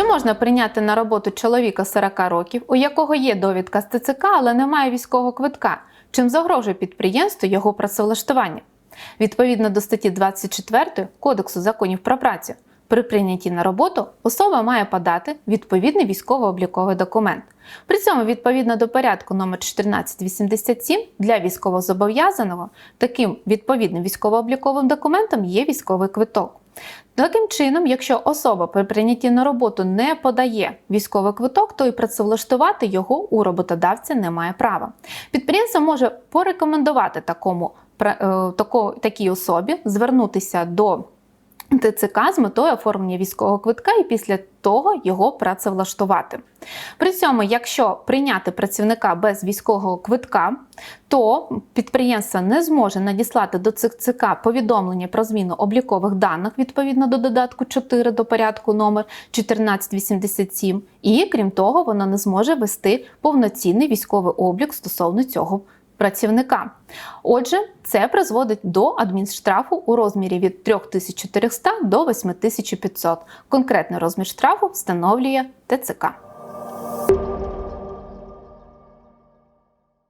можна прийняти на роботу чоловіка 40 років, у якого є довідка з ТЦК, але немає військового квитка, чим загрожує підприємству його працевлаштування. Відповідно до статті 24 Кодексу законів про працю, при прийнятті на роботу особа має подати відповідний військово-обліковий документ. При цьому, відповідно до порядку номер 1487 для військовозобов'язаного, таким відповідним військово-обліковим документом є військовий квиток. Таким чином, якщо особа при прийнятті на роботу не подає військовий квиток, то і працевлаштувати його у роботодавця немає права. Підприємство може порекомендувати такому е, такій особі звернутися до ТЦК з метою оформлення військового квитка і після того його працевлаштувати. При цьому, якщо прийняти працівника без військового квитка, то підприємство не зможе надіслати до ЦК повідомлення про зміну облікових даних відповідно до додатку 4 до порядку номер 1487, і крім того, воно не зможе вести повноцінний військовий облік стосовно цього працівника. Отже, це призводить до адмінштрафу у розмірі від 3400 до 8500. Конкретний розмір штрафу встановлює ТЦК.